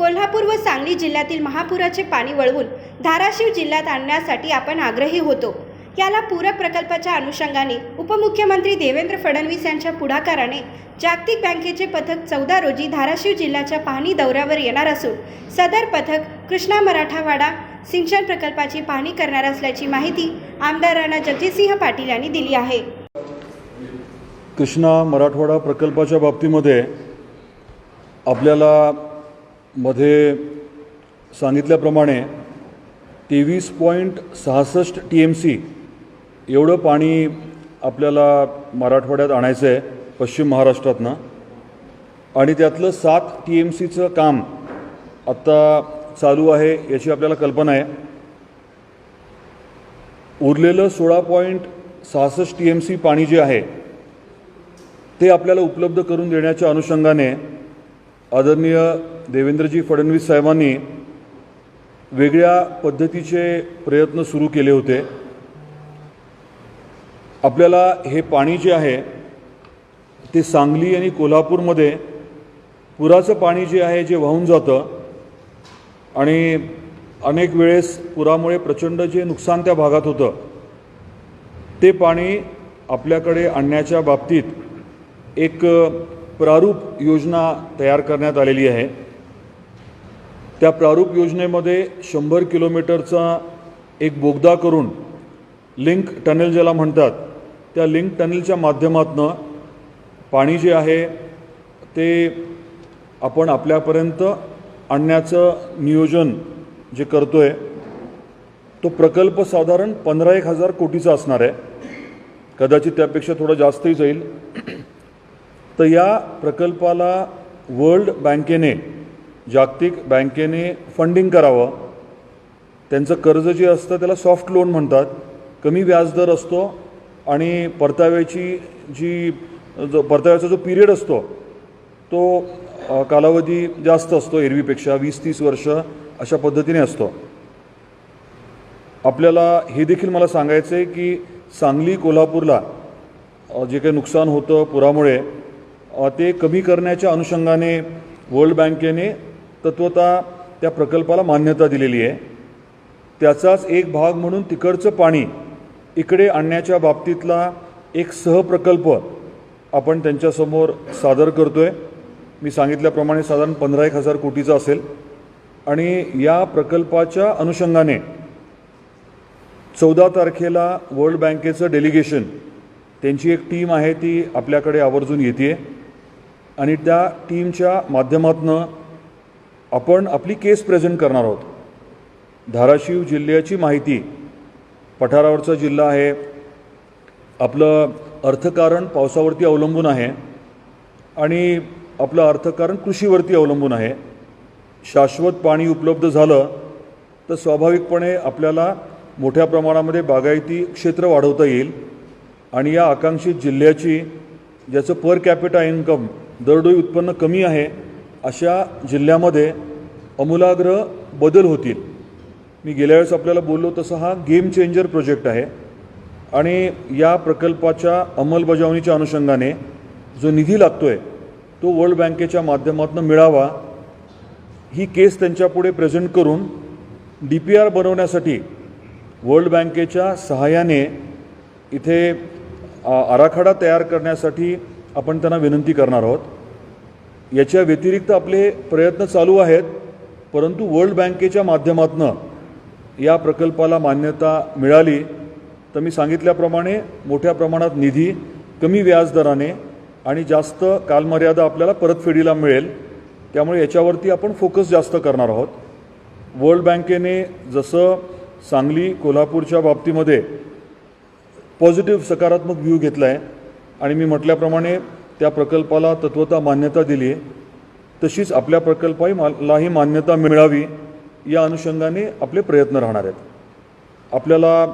कोल्हापूर व सांगली जिल्ह्यातील महापुराचे पाणी वळवून धाराशिव जिल्ह्यात आणण्यासाठी आपण आग्रही होतो. याला पूरक प्रकल्पाच्या अनुषंगाने उपमुख्यमंत्री देवेंद्र फडणवीस यांच्या पुढाकाराने जागतिक बँकेचे पथक चौदा रोजी धाराशिव जिल्ह्याच्या पाहणी दौऱ्यावर येणार असून सदर पथक कृष्णा मराठावाडा सिंचन प्रकल्पाची पाहणी करणार असल्याची माहिती आमदार राणा जगजितसिंह पाटील यांनी दिली आहे. कृष्णा मराठवाडा प्रकल्पाच्या बाबतीमध्ये आपल्याला मध्ये सांगितल्याप्रमाणे तेवीस पॉईंट सहासष्ट टी एम सी एवढं पाणी आपल्याला मराठवाड्यात आणायचं आहे पश्चिम महाराष्ट्रातनं. आणि त्यातलं सात टी एम सीचं काम आत्ता चालू आहे याची आपल्याला कल्पना आहे. उरलेलं सोळा पॉईंट सहासष्ट टी एम सी पाणी जे आहे ते आपल्याला उपलब्ध करून देण्याच्या अनुषंगाने आदरणीय देवेंद्रजी फडणवीस साहेबांनी वेगळ्या पद्धतीचे प्रयत्न सुरू केले होते. आपल्याला हे पाणी जे आहे ते सांगली आणि कोल्हापूरमध्ये पुराचं पाणी जे आहे जे वाहून जातं आणि अनेक वेळेस पुरामुळे प्रचंड जे नुकसान त्या भागात होतं ते पाणी आपल्याकडे आणण्याच्या बाबतीत एक प्रारूप योजना तयार करण्यात आलेली आहे. त्या प्रारूप योजनेमध्ये शंभर किलोमीटरचा एक बोगदा करून लिंक टनेल ज्याला म्हणतात त्या लिंक टनेलच्या माध्यमातनं पाणी जे आहे ते आपण आपल्यापर्यंत आणण्याचं नियोजन जे करतो आहे तो प्रकल्प साधारण पंधरा एक हजार कोटीचा असणार आहे. कदाचित त्यापेक्षा थोडं जास्तही जाईल. तर या प्रकल्पाला वर्ल्ड बँकेने जागतिक बँकेने फंडिंग करावं. त्यांचं कर्ज जे असतं त्याला सॉफ्ट लोन म्हणतात. कमी व्याजदर असतो आणि परताव्याची जी जो परताव्याचा जो पिरियड असतो तो कालावधी जास्त असतो एरवीपेक्षा वीस तीस वर्ष अशा पद्धतीने असतो. आपल्याला हे देखील मला सांगायचं आहे की सांगली कोल्हापूरला जे काही नुकसान होतं पुरामुळे ते कमी करण्याच्या अनुषंगाने वर्ल्ड बँकेने तत्वता त्या प्रकल्पाला मान्यता दिलेली आहे. त्याचाच एक भाग म्हणून तिकडचं पाणी इकडे आणण्याच्या बाबतीतला एक सहप्रकल्प आपण त्यांच्यासमोर सादर करतो आहे मी सांगितल्याप्रमाणे साधारण पंधरा एक हजार कोटीचा असेल. आणि या प्रकल्पाच्या अनुषंगाने चौदा तारखेला वर्ल्ड बँकेचं डेलिगेशन त्यांची एक टीम आहे ती आपल्याकडे आवर्जून येते आणि त्या टीमच्या माध्यमातनं आपण आपली केस प्रेझेंट करणार आहोत. धाराशिव जिल्ह्याची माहिती पठारावरचा जिल्हा आहे. आपलं अर्थकारण पावसावरती अवलंबून आहे आणि आपलं अर्थकारण कृषीवरती अवलंबून आहे. शाश्वत पाणी उपलब्ध झालं तर स्वाभाविकपणे आपल्याला मोठ्या प्रमाणामध्ये बागायती क्षेत्र वाढवता येईल आणि या आकांक्षित जिल्ह्याची ज्याचं पर कॅपिटा इन्कम दरडोई उत्पन्न कमी आहे अशा जिल्ह्यामध्ये अमूलाग्र बदल होतील. मी गेल्या वेळेस आपल्याला बोललो तसं हा गेम चेंजर प्रोजेक्ट आहे. आणि या प्रकल्पाच्या अंमलबजावणीच्या अनुषंगाने जो निधी लागतो आहे तो वर्ल्ड बँकेच्या माध्यमातून मिळावा ही केस त्यांच्यापुढे प्रेझेंट करून डी पी आर बनवण्यासाठी वर्ल्ड बँकेच्या सहाय्याने इथे आराखडा तयार करण्यासाठी आपण त्यांना विनंती करणार आहोत. याच्या व्यतिरिक्त आपले प्रयत्न चालू आहेत परंतु वर्ल्ड बँकेच्या माध्यमातनं या प्रकल्पाला मान्यता मिळाली. तर मी सांगितल्याप्रमाणे मोठ्या प्रमाणात निधी कमी व्याजदराने आणि जास्त कालमर्यादा आपल्याला परतफेडीला मिळेल. त्यामुळे याच्यावरती आपण फोकस जास्त करणार आहोत. वर्ल्ड बँकेने जसं सांगली कोल्हापूरच्या बाबतीमध्ये पॉझिटिव्ह सकारात्मक व्ह्यू घेतला आहे आणि मी म्हटल्याप्रमाणे त्या प्रकल्पाला तत्वता मान्यता दिली आहे. तशीच आपल्या प्रकल्पाही मालाही मान्यता मिळावी या अनुषंगाने आपले प्रयत्न राहणार आहेत. आपल्याला